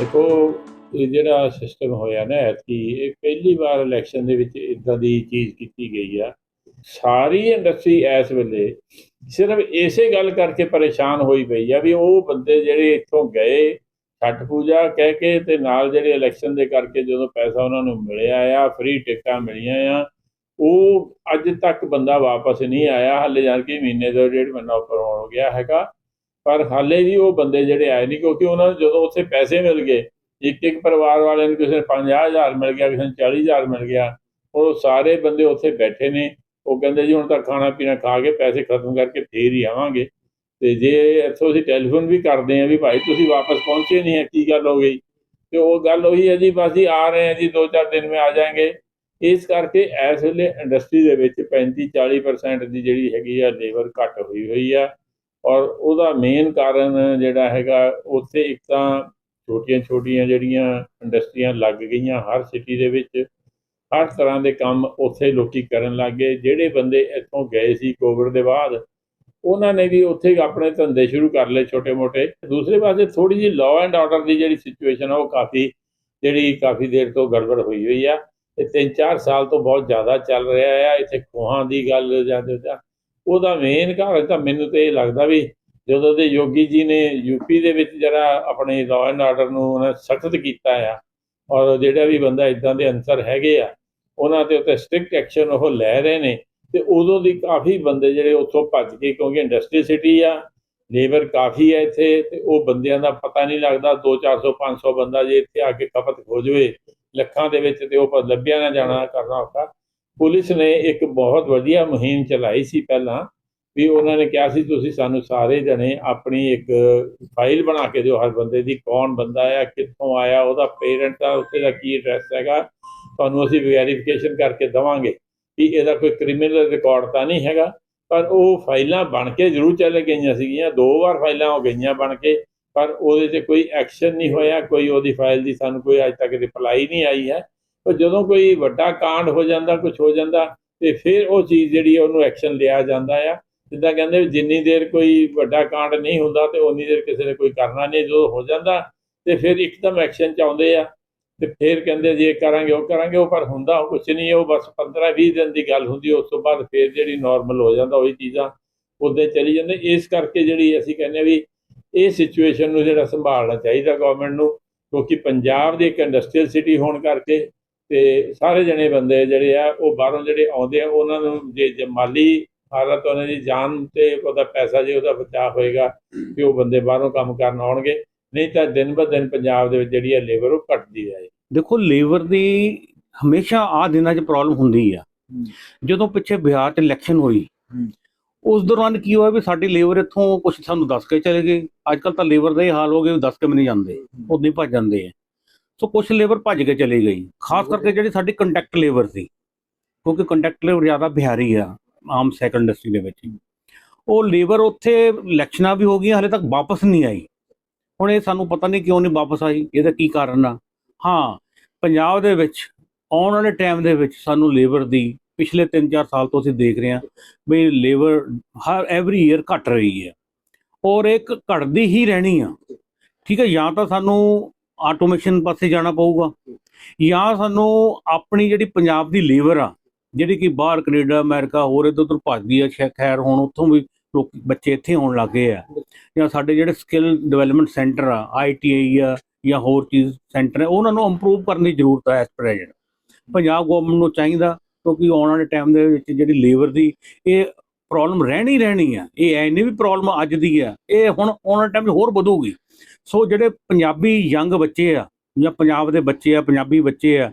ਦੇਖੋ, ਇਹ ਜਿਹੜਾ ਸਿਸਟਮ ਹੋਇਆ ਨਾ, ਐਤਕੀ ਇਹ ਪਹਿਲੀ ਵਾਰ ਇਲੈਕਸ਼ਨ ਦੇ ਵਿੱਚ ਇਦਾਂ ਦੀ ਚੀਜ਼ ਕੀਤੀ ਗਈ ਆ। ਸਾਰੀ ਇੰਡਸਟਰੀ ਇਸ ਵੇਲੇ ਸਿਰਫ ਇਸੇ ਗੱਲ ਕਰਕੇ ਪਰੇਸ਼ਾਨ ਹੋਈ ਪਈ ਆ ਵੀ ਉਹ ਬੰਦੇ ਜਿਹੜੇ ਇੱਥੋਂ ਗਏ ਛੱਠ ਪੂਜਾ ਕਹਿ ਕੇ ਤੇ ਨਾਲ ਜਿਹੜੇ ਇਲੈਕਸ਼ਨ ਦੇ ਕਰਕੇ ਜਦੋਂ ਪੈਸਾ ਉਹਨਾਂ ਨੂੰ ਮਿਲਿਆ ਆ ਫ੍ਰੀ ਟਿਕਟਾਂ ਮਿਲੀਆਂ ਆ, ਉਹ ਅੱਜ ਤੱਕ ਬੰਦਾ ਵਾਪਸ ਨਹੀਂ ਆਇਆ। ਹਾਲੇ ਜਾਣ ਕੇ ਮਹੀਨੇ ਤੋਂ ਡੇਢ ਮਹੀਨਾ ਉੱਪਰ ਹੋ ਗਿਆ ਹੈਗਾ। ਪਰ ਹਾਲੇ ਵੀ ਉਹ ਬੰਦੇ ਜਿਹੜੇ ਆਏ ਨਹੀਂ ਕਿਉਂਕਿ ਉਹਨਾਂ ਨੂੰ ਜਦੋਂ ਉੱਥੇ ਪੈਸੇ ਮਿਲ ਗਏ ਇੱਕ ਇੱਕ ਪਰਿਵਾਰ ਵਾਲਿਆਂ ਨੂੰ ਕਿਸੇ ਨੂੰ 50000 ਮਿਲ ਗਿਆ, ਕਿਸੇ ਨੂੰ 40000 ਮਿਲ ਗਿਆ, ਉਹ ਸਾਰੇ ਬੰਦੇ ਉੱਥੇ ਬੈਠੇ ਨੇ। ਉਹ ਕਹਿੰਦੇ ਜੀ ਹੁਣ ਤਾਂ ਖਾਣਾ ਪੀਣਾ ਖਾ ਕੇ ਪੈਸੇ ਖਤਮ ਕਰਕੇ ਫੇਰ ਹੀ ਆਵਾਂਗੇ। ਤੇ ਜੇ ਇੱਥੋਂ ਅਸੀਂ ਟੈਲੀਫੋਨ ਵੀ ਕਰਦੇ ਆ ਵੀ ਭਾਈ ਤੁਸੀਂ ਵਾਪਸ ਪਹੁੰਚੇ ਨਹੀਂ ਹੈ, ਕੀ ਗੱਲ ਹੋ ਗਈ? ਤੇ ਉਹ ਗੱਲ ਉਹੀ ਹੈ ਜੀ, ਬਸ ਜੀ ਆ ਰਹੇ ਹਾਂ ਜੀ 2-4 ਦਿਨ ਵਿੱਚ ਆ ਜਾਾਂਗੇ ਇਸ ਕਰਕੇ ਇਸ ਵੇਲੇ ਇੰਡਸਟਰੀ ਦੇ ਵਿੱਚ 35-40% ਦੀ ਜਿਹੜੀ ਹੈਗੀ ਆ ਲੇਬਰ ਘੱਟ ਹੋਈ ਹੋਈ ਆ। ਔਰ ਉਹਦਾ ਮੇਨ ਕਾਰਨ ਜਿਹੜਾ ਹੈਗਾ, ਉੱਥੇ ਇੱਕ ਤਾਂ ਛੋਟੀਆਂ-ਛੋਟੀਆਂ ਜਿਹੜੀਆਂ ਇੰਡਸਟਰੀਆਂ ਲੱਗ ਗਈਆਂ ਹਰ ਸਿਟੀ ਦੇ ਵਿੱਚ, ਹਰ ਤਰ੍ਹਾਂ ਦੇ ਕੰਮ ਉੱਥੇ ਲੋਕੀ ਕਰਨ ਲੱਗ ਗਏ। ਜਿਹੜੇ ਬੰਦੇ ਇੱਥੋਂ ਗਏ ਸੀ ਕੋਵਿਡ ਦੇ ਬਾਅਦ, ਉਹਨਾਂ ਨੇ ਵੀ ਉੱਥੇ ਆਪਣੇ ਧੰਦੇ ਸ਼ੁਰੂ ਕਰ ਲਏ ਛੋਟੇ-ਮੋਟੇ। ਦੂਸਰੇ ਪਾਸੇ ਥੋੜੀ ਜਿਹੀ ਲਾਅ ਐਂਡ ਆਰਡਰ ਦੀ ਜਿਹੜੀ ਸਿਚੁਏਸ਼ਨ ਆ, ਉਹ ਕਾਫੀ ਜਿਹੜੀ ਕਾਫੀ ਦੇਰ ਤੋਂ ਗੜਬੜ ਹੋਈ ਹੋਈ ਆ। ਇਹ 3-4 ਸਾਲ ਤੋਂ ਬਹੁਤ ਜ਼ਿਆਦਾ ਚੱਲ ਰਿਹਾ ਆ। ਇੱਥੇ ਖੋਹਾਂ ਦੀ ਗੱਲ ਜਾਂ ਉਹਦਾ ਮੇਨ ਕਾਰਨ ਤਾਂ ਮੈਨੂੰ ਤੇ ਇਹ ਲੱਗਦਾ ਵੀ ਜਦੋਂ ਦੇ ਯੋਗੀ ਜੀ ਨੇ ਯੂਪੀ ਦੇ ਵਿੱਚ ਜਿਹੜਾ ਆਪਣੇ ਲਾਅ ਐਂਡ ਆਰਡਰ ਨੂੰ ਉਹਨਾਂ ਸਖਤ ਕੀਤਾ ਆ ਔਰ ਜਿਹੜਾ ਵੀ ਬੰਦਾ ਇਦਾਂ ਦੇ ਅਨਸਰ ਹੈਗੇ ਆ, ਉਹਨਾਂ ਤੇ ਉੱਤੇ ਸਟ੍ਰਿਕਟ ਐਕਸ਼ਨ ਉਹ ਲੈ ਰਹੇ ਨੇ ਤੇ ਉਦੋਂ ਦੀ ਕਾਫੀ ਬੰਦੇ ਜਿਹੜੇ ਉੱਥੋਂ ਭੱਜ ਗਏ ਕਿਉਂਕਿ ਇੰਡਸਟਰੀ ਸਿਟੀ ਆ ਲੇਬਰ ਕਾਫੀ ਹੈ ਇੱਥੇ ਤੇ ਉਹ ਬੰਦਿਆਂ ਦਾ ਪਤਾ ਨਹੀਂ ਲੱਗਦਾ 2 400 500 ਬੰਦਾ ਜੇ ਇੱਥੇ ਆ ਕੇ ਖਪਤ ਹੋ ਜਾਵੇ ਲੱਖਾਂ ਦੇ ਵਿੱਚ ਤੇ ਉਹ ਲੱਭਿਆ ਨਾ ਜਾਣਾ ਕਰਨਾ ਔਖਾ। ਪੁਲਿਸ ਨੇ ਇੱਕ ਬਹੁਤ ਵਧੀਆ ਮੁਹਿੰਮ ਚਲਾਈ ਸੀ ਪਹਿਲਾਂ, ਵੀ ਉਹਨਾਂ ਨੇ ਕਿਹਾ ਸੀ, ਤੁਸੀਂ ਸਾਨੂੰ ਸਾਰੇ ਜਣੇ ਆਪਣੀ ਇੱਕ ਫਾਈਲ ਬਣਾ ਕੇ ਦਿਓ, ਹਰ ਬੰਦੇ ਦੀ ਕੌਣ ਬੰਦਾ ਆ, ਕਿੱਥੋਂ ਆਇਆ, ਉਹਦਾ ਪੇਰੈਂਟ ਆ, ਉੱਥੇ ਦਾ ਕੀ ਐਡਰੈਸ ਹੈਗਾ, ਤੁਹਾਨੂੰ ਅਸੀਂ ਵੈਰੀਫਿਕੇਸ਼ਨ ਕਰਕੇ ਦਵਾਂਗੇ। ਕਿ ਇਹਦਾ ਕੋਈ ਕ੍ਰਿਮੀਨਲ ਰਿਕਾਰਡ ਤਾਂ ਨਹੀਂ ਹੈਗਾ, ਪਰ ਉਹ ਫਾਈਲਾਂ ਬਣ ਕੇ ਜ਼ਰੂਰ ਚਲੇ ਗਈਆਂ ਸੀਗੀਆਂ, ਦੋ ਵਾਰ ਫਾਈਲਾਂ ਹੋ ਗਈਆਂ ਬਣ ਕੇ, ਪਰ ਉਹਦੇ 'ਤੇ ਕੋਈ ਐਕਸ਼ਨ ਨਹੀਂ ਹੋਇਆ, ਕੋਈ ਉਹਦੀ ਫਾਈਲ ਦੀ ਸਾਨੂੰ ਕੋਈ ਅਜੇ ਤੱਕ ਰਿਪਲਾਈ ਨਹੀਂ ਆਈ ਹੈ। ਪਰ ਜਦੋਂ ਕੋਈ ਵੱਡਾ ਕਾਂਡ ਹੋ ਜਾਂਦਾ ਕੁਝ ਹੋ ਜਾਂਦਾ, ਤੇ ਫਿਰ ਉਹ ਚੀਜ਼ ਜਿਹੜੀ ਹੈ ਉਹਨੂੰ ਐਕਸ਼ਨ ਲਿਆ ਜਾਂਦਾ ਆ। ਜਿੱਦਾਂ ਕਹਿੰਦੇ ਵੀ ਜਿੰਨੀ ਦੇਰ ਕੋਈ ਵੱਡਾ ਕਾਂਡ ਨਹੀਂ ਹੁੰਦਾ, ਤੇ ਉਨੀ ਦੇਰ ਕਿਸੇ ਨੇ ਕੋਈ ਕਰਨਾ ਨਹੀਂ, ਜਦੋਂ ਹੋ ਜਾਂਦਾ, ਤੇ ਫਿਰ ਇੱਕਦਮ ਐਕਸ਼ਨ ਚ ਆਉਂਦੇ ਆ। ਤੇ ਫਿਰ ਕਹਿੰਦੇ ਜੀ ਇਹ ਕਰਾਂਗੇ, ਉਹ ਕਰਾਂਗੇ, ਉਹ ਪਰ ਹੁੰਦਾ ਕੁਝ ਨਹੀਂ, ਉਹ ਬਸ 15 20 ਦਿਨ ਦੀ ਗੱਲ ਹੁੰਦੀ, ਉਸ ਤੋਂ ਬਾਅਦ ਫਿਰ ਜਿਹੜੀ ਨਾਰਮਲ ਹੋ ਜਾਂਦਾ, ਉਹੀ ਚੀਜ਼ਾਂ ਉੱਦੇ ਚਲੀ ਜਾਂਦੇ। ਇਸ ਕਰਕੇ ਜਿਹੜੀ ਅਸੀਂ ਕਹਿੰਦੇ ਵੀ ਇਹ ਸਿਚੁਏਸ਼ਨ ਨੂੰ ਜਿਹੜਾ ਸੰਭਾਲਣਾ ਚਾਹੀਦਾ ਗਵਰਨਮੈਂਟ ਨੂੰ, ਕਿਉਂਕਿ ਪੰਜਾਬ ਦੀ ਇੱਕ ਇੰਡਸਟਰੀਅਲ ਸਿਟੀ ਹੋਣ ਕਰਕੇ ਤੇ ਸਾਰੇ ਜਣੇ ਬੰਦੇ ਜਿਹੜੇ ਆ ਉਹ ਬਾਹਰੋਂ ਜਿਹੜੇ ਆਉਂਦੇ ਆ ਉਹਨਾਂ ਨੂੰ ਜੇ ਮਾਲੀ ਹਾਲਤ ਉਹਨਾਂ ਦੀ ਜਾਨ ਤੇ ਉਹਦਾ ਪੈਸਾ ਜੇ ਉਹਦਾ ਬਚਾਅ ਹੋਏਗਾ ਕਿ ਉਹ ਬੰਦੇ ਬਾਹਰੋਂ ਕੰਮ ਕਰਨ ਆਉਣਗੇ। ਨਹੀਂ ਤਾਂ ਦਿਨ ਬ ਦਿਨ ਪੰਜਾਬ ਦੇ ਵਿੱਚ ਜਿਹੜੀ ਹੈ ਲੇਬਰ ਉਹ ਘਟਦੀ ਜਾਏ। ਦੇਖੋ ਲੇਬਰ ਦੀ ਹਮੇਸ਼ਾ ਆ ਦਿਨਾਂ 'ਚ ਪ੍ਰੋਬਲਮ ਹੁੰਦੀ ਆ। ਜਦੋਂ ਪਿੱਛੇ ਬਿਹਾਰ 'ਚ ਇਲੈਕਸ਼ਨ ਹੋਈ ਉਸ ਦੌਰਾਨ ਕੀ ਹੋਇਆ ਵੀ ਸਾਡੀ ਲੇਬਰ ਇੱਥੋਂ ਕੁਝ ਸਾਨੂੰ ਦੱਸ ਕੇ ਚਲੇ ਗਏ। ਅੱਜ ਕੱਲ ਤਾਂ ਲੇਬਰ ਦਾ ਇਹ ਹਾਲ ਹੋ ਗਿਆ ਦੱਸ ਕੇ ਵੀ ਨਹੀਂ ਜਾਂਦੇ ਉਦੋਂ ਹੀ ਭੱਜ ਜਾਂਦੇ ਆ। ਸੋ ਕੁਝ ਲੇਬਰ ਭੱਜ ਕੇ ਚਲੀ ਗਈ। ਖਾਸ ਕਰਕੇ ਜਿਹੜੀ ਸਾਡੀ ਕੰਟੈਕਟ ਲੇਬਰ ਸੀ। ਕਿਉਂਕਿ ਕੰਟੈਕਟ ਲੇਬਰ ਜ਼ਿਆਦਾ ਬਿਹਾਰੀ ਆ ਆਮ ਸੈਕੰਡ ਇੰਡਸਟਰੀ ਦੇ ਵਿੱਚ। ਉਹ ਲੇਬਰ ਉੱਥੇ ਇਲੈਕਸ਼ਨਾਂ ਵੀ ਹੋ ਗਈਆਂ ਹਲੇ ਤੱਕ ਵਾਪਸ ਨਹੀਂ ਆਈ। ਹੁਣ ਇਹ ਸਾਨੂੰ ਪਤਾ ਨਹੀਂ ਕਿਉਂ ਨਹੀਂ ਵਾਪਸ ਆਈ ਇਹਦਾ ਕੀ ਕਾਰਨ ਆ? ਹਾਂ ਪੰਜਾਬ ਦੇ ਵਿੱਚ ਆਉਣ ਵਾਲੇ ਟਾਈਮ ਦੇ ਵਿੱਚ ਸਾਨੂੰ ਲੇਬਰ ਦੀ ਪਿਛਲੇ 3-4 ਸਾਲ ਤੋਂ ਅਸੀਂ ਦੇਖ ਰਹੇ ਹਾਂ ਵੀ ਲੇਬਰ ਹਰ ਐਵਰੀ ਈਅਰ ਘਟ ਰਹੀ ਹੈ। ਔਰ ਇੱਕ ਘਟਦੀ ਹੀ ਰਹਿਣੀ ਆ। ਠੀਕ ਹੈ ਜਾਂ ਤਾਂ ਸਾਨੂੰ ਆਟੋਮੇਸ਼ਨ ਪਾਸੇ ਜਾਣਾ ਪਊਗਾ। ਜਾਂ ਸਾਨੂੰ ਆਪਣੀ ਜਿਹੜੀ ਪੰਜਾਬ ਦੀ ਲੇਬਰ ਆ, ਜਿਹੜੀ ਕਿ ਬਾਹਰ ਕੈਨੇਡਾ, ਅਮਰੀਕਾ ਹੋਰ ਇੱਧਰ ਉੱਧਰ ਭੱਜਦੀ ਆ ਸ਼ਾਇਦ ਖੈਰ ਹੁਣ ਉੱਥੋਂ ਵੀ ਲੋਕ, ਬੱਚੇ ਇੱਥੇ ਆਉਣ ਲੱਗੇ ਆ। ਜਾਂ ਸਾਡੇ ਜਿਹੜੇ ਸਕਿੱਲ ਡਿਵੈਲਪਮੈਂਟ ਸੈਂਟਰ ਆ ਆਈਟੀਆਈ ਆ ਜਾਂ ਹੋਰ ਚੀਜ਼ ਸੈਂਟਰ ਹੈ ਉਹਨਾਂ ਨੂੰ ਇੰਪਰੂਵ ਕਰਨ ਦੀ ਜ਼ਰੂਰਤ ਹੈ ਐਸ ਪ੍ਰੈਜ਼ੈਂਟ ਪੰਜਾਬ ਗਵਰਨਮੈਂਟ ਨੂੰ ਚਾਹੀਦਾ ਕਿਉਂਕਿ ਆਉਣ ਵਾਲੇ ਟਾਈਮ ਦੇ ਵਿੱਚ ਜਿਹੜੀ ਲੇਬਰ ਦੀ, ਇਹ ਪ੍ਰੋਬਲਮ ਰਹਿਣੀ ਰਹਿਣੀ ਆ। ਇਹ ਐ ਨਹੀਂ ਵੀ ਪ੍ਰੋਬਲਮ ਅੱਜ ਦੀ ਆ। ਇਹ ਹੁਣ ਆਉਣ ਵਾਲੇ ਟਾਈਮ 'ਚ ਹੋਰ ਵਧੂਗੀ। ਸੋ ਜਿਹੜੇ ਪੰਜਾਬੀ ਯੰਗ ਬੱਚੇ ਆ ਜਾਂ ਪੰਜਾਬ ਦੇ ਬੱਚੇ ਆ, ਪੰਜਾਬੀ ਬੱਚੇ ਆ,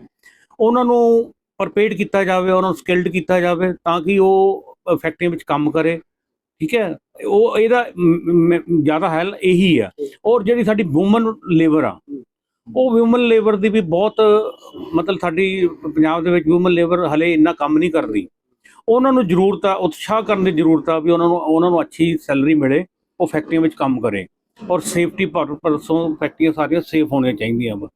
ਉਹਨਾਂ ਨੂੰ ਪ੍ਰਪੇਅਰਡ ਕੀਤਾ ਜਾਵੇ, ਉਹਨਾਂ ਨੂੰ ਸਕਿਲਡ ਕੀਤਾ ਜਾਵੇ ਤਾਂ ਕਿ ਉਹ ਫੈਕਟਰੀਆਂ ਵਿੱਚ ਕੰਮ ਕਰੇ। ਠੀਕ ਹੈ? ਉਹ ਇਹਦਾ ਜ਼ਿਆਦਾ ਹੈਲ ਇਹੀ ਆ। ਔਰ ਜਿਹੜੀ ਸਾਡੀ ਔਮਨ ਲੇਬਰ ਆ, ਉਹ ਔਮਨ ਲੇਬਰ ਦੀ ਵੀ ਬਹੁਤ ਮਤਲਬ ਸਾਡੀ ਪੰਜਾਬ ਦੇ ਵਿੱਚ ਔਮਨ ਲੇਬਰ ਹਲੇ ਇੰਨਾ ਕੰਮ ਨਹੀਂ ਕਰਦੀ। ਉਹਨਾਂ ਨੂੰ ਜ਼ਰੂਰਤ ਆ, ਉਤਸ਼ਾਹ ਕਰਨ ਦੀ ਜ਼ਰੂਰਤ ਆ ਵੀ ਉਹਨਾਂ ਨੂੰ ਉਹਨਾਂ ਨੂੰ ਅੱਛੀ ਸੈਲਰੀ ਮਿਲੇ, ਉਹ ਫੈਕਟਰੀਆਂ ਵਿੱਚ ਕੰਮ ਕਰੇ। ਔਰ ਸੇਫਟੀ ਪਰਸੋਂ ਫੈਕਟਰੀਆਂ ਸਾਰੀਆਂ ਸੇਫ ਹੋਣੀਆਂ ਚਾਹੀਦੀਆਂ ਵਾ,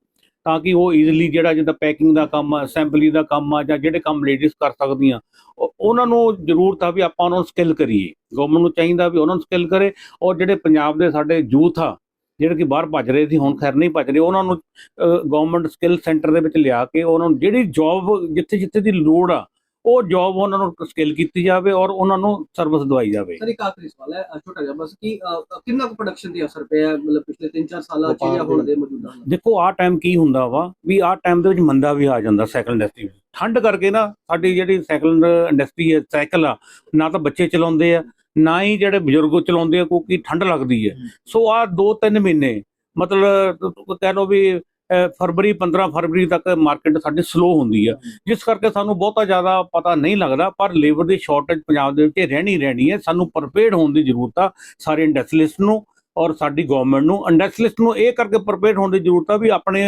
ਤਾਂ ਕਿ ਉਹ ਈਜ਼ੀਲੀ ਜਿਹੜਾ ਜਿੱਦਾਂ ਪੈਕਿੰਗ ਦਾ ਕੰਮ ਆ ਅਸੈਂਬਲੀ ਦਾ ਕੰਮ ਆ, ਜਾਂ ਜਿਹੜੇ ਕੰਮ ਲੇਡੀਜ਼ ਕਰ ਸਕਦੀਆਂ ਉਹਨਾਂ ਨੂੰ ਜ਼ਰੂਰਤ ਆ ਵੀ ਆਪਾਂ ਉਹਨਾਂ ਨੂੰ ਸਕਿੱਲ ਕਰੀਏ। ਗਵਰਨਮੈਂਟ ਨੂੰ ਚਾਹੀਦਾ ਵੀ ਉਹਨਾਂ ਨੂੰ ਸਕਿੱਲ ਕਰੇ, ਔਰ ਜਿਹੜੇ ਪੰਜਾਬ ਦੇ ਸਾਡੇ ਯੂਥ ਆ, ਜਿਹੜੇ ਕਿ ਬਾਹਰ ਭੱਜ ਰਹੇ ਸੀ, ਹੁਣ ਖੈਰ ਨਹੀਂ ਭੱਜ ਰਹੇ ਉਹਨਾਂ ਨੂੰ ਗਵਰਨਮੈਂਟ ਸਕਿੱਲ ਸੈਂਟਰ ਦੇ ਵਿੱਚ ਲਿਆ ਕੇ ਉਹਨਾਂ ਨੂੰ ਜਿਹੜੀ ਜੌਬ ਜਿੱਥੇ ਜਿੱਥੇ ਦੀ ਲੋੜ ਆ ਉਹ ਜੌਬ ਉਹਨਾਂ ਨੂੰ ਸਕਿੱਲ ਕੀਤੀ ਜਾਵੇ ਔਰ ਉਹਨਾਂ ਨੂੰ ਸਰਵਿਸ ਦਵਾਈ ਜਾਵੇ। ਸਰ ਇੱਕ ਆਖਰੀ ਸਵਾਲ ਹੈ ਛੋਟਾ ਜਿਹਾ ਬਸ ਕਿ ਕਿੰਨਾ ਕੁ ਪ੍ਰੋਡਕਸ਼ਨ ਤੇ ਅਸਰ ਪਿਆ? ਮਤਲਬ ਪਿਛਲੇ 3-4 ਸਾਲਾਂ ਚ ਜਾਂ ਹੁਣ ਦੇ ਮੌਜੂਦਾ? ਦੇਖੋ ਆਹ ਟਾਈਮ ਕੀ ਹੁੰਦਾ ਵਾ? ਵੀ ਆਹ ਟਾਈਮ ਦੇ ਵਿੱਚ ਮੰਦਾ ਵੀ ਆ ਜਾਂਦਾ ਸਾਈਕਲ ਇੰਡਸਟਰੀ ਵਿੱਚ। ਠੰਡ ਕਰਕੇ ਨਾ ਸਾਡੀ ਜਿਹੜੀ ਸਾਈਕਲ ਇੰਡਸਟਰੀ ਹੈ ਸਾਈਕਲ ਆ ਨਾ ਤਾਂ ਬੱਚੇ ਚਲਾਉਂਦੇ ਆ ਨਾ ਹੀ ਜਿਹੜੇ ਬਜ਼ੁਰਗ ਚਲਾਉਂਦੇ ਆ ਕਿਉਂਕਿ ਠੰਡ ਲੱਗਦੀ ਹੈ। ਸੋ ਆਹ 2-3 ਮਹੀਨੇ ਮਤਲਬ ਕਹਿ ਲਓ ਵੀ ਫਰਵਰੀ 15 ਫਰਵਰੀ ਤੱਕ ਮਾਰਕੀਟ ਸਾਡੀ ਸਲੋ ਹੁੰਦੀ ਆ। ਜਿਸ ਕਰਕੇ ਸਾਨੂੰ ਬਹੁਤਾ ਜ਼ਿਆਦਾ ਪਤਾ ਨਹੀਂ ਲੱਗਦਾ, ਪਰ ਲੇਬਰ ਦੀ ਸ਼ਾਰਟੇਜ ਪੰਜਾਬ ਦੇ ਵਿੱਚ ਰਹਿਣੀ ਰਹਿਣੀ ਹੈ। ਸਾਨੂੰ ਪ੍ਰਪੇਅਰਡ ਹੋਣ ਦੀ ਜ਼ਰੂਰਤ ਆ ਸਾਰੇ ਇੰਡਸਟਰੀਲਿਸਟ ਨੂੰ ਔਰ ਸਾਡੀ ਗਵਰਨਮੈਂਟ ਨੂੰ। ਇੰਡਸਟਰੀਲਿਸਟ ਨੂੰ ਇਹ ਕਰਕੇ ਪ੍ਰਪੇਅਰ ਹੋਣ ਦੀ ਜ਼ਰੂਰਤ ਆ ਵੀ ਆਪਣੇ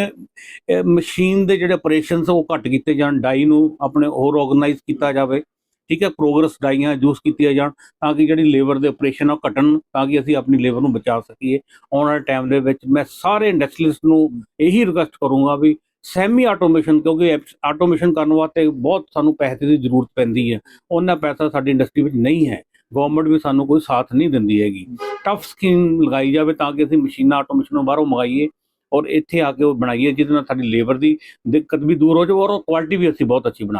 ਮਸ਼ੀਨ ਦੇ ਜਿਹੜੇ ਆਪਰੇਸ਼ਨਸ ਉਹ ਘੱਟ ਕੀਤੇ ਜਾਣ ਡਾਈ ਨੂੰ ਆਪਣੇ ਹੋਰ ਆਰਗੇਨਾਈਜ਼ ਕੀਤਾ ਜਾਵੇ। ਠੀਕ ਹੈ ਪ੍ਰੋਗਰੈਸ ਡਾਈਆਂ ਯੂਜ਼ ਕੀਤੀਆਂ ਜਾਣ ਤਾਂ ਕਿ ਜਿਹੜੀ ਲੇਬਰ ਦੇ ਆਪਰੇਸ਼ਨ ਆ ਘਟਣ ਤਾਂ ਕਿ ਅਸੀਂ ਆਪਣੀ ਲੇਬਰ ਨੂੰ ਬਚਾ ਸਕੀਏ। ਆਉਣ ਵਾਲੇ ਟਾਈਮ ਦੇ ਵਿੱਚ ਮੈਂ ਸਾਰੇ ਇੰਡਸਟਰੀਲਿਸਟ ਨੂੰ ਇਹੀ ਰਿਕੁਐਸਟ ਕਰੂੰਗਾ ਵੀ ਸੈਮੀ ਆਟੋਮੇਸ਼ਨ ਕਿਉਂਕਿ ਆਟੋਮੇਸ਼ਨ ਕਰਨ ਵਾਸਤੇ ਬਹੁਤ ਸਾਨੂੰ ਪੈਸੇ ਦੀ ਜ਼ਰੂਰਤ ਪੈਂਦੀ ਹੈ। ਉਹਨਾਂ ਪੈਸਾ ਸਾਡੀ ਇੰਡਸਟਰੀ ਵਿੱਚ ਨਹੀਂ ਹੈ। ਗਵਰਨਮੈਂਟ ਵੀ ਸਾਨੂੰ ਕੋਈ ਸਾਥ ਨਹੀਂ ਦਿੰਦੀ ਹੈਗੀ। ਟਫ ਸਕੀਮ ਲਗਾਈ ਜਾਵੇ ਤਾਂ ਕਿ ਅਸੀਂ ਮਸ਼ੀਨਾਂ ਆਟੋਮੇਸ਼ਨ ਨੂੰ ਬਾਹਰੋਂ ਮੰਗਾਈਏ ਔਰ ਇੱਥੇ ਆ ਕੇ ਉਹ ਬਣਾਈਏ ਜਿਹਦੇ ਨਾਲ ਸਾਡੀ ਲੇਬਰ ਦੀ ਦਿੱਕਤ ਵੀ ਦੂਰ ਹੋ ਜਾਵੇ ਔਰ ਕੁਆਲਿਟੀ ਵੀ ਅਸੀਂ ਬਹੁਤ ਅੱਛੀ ਬਣਾ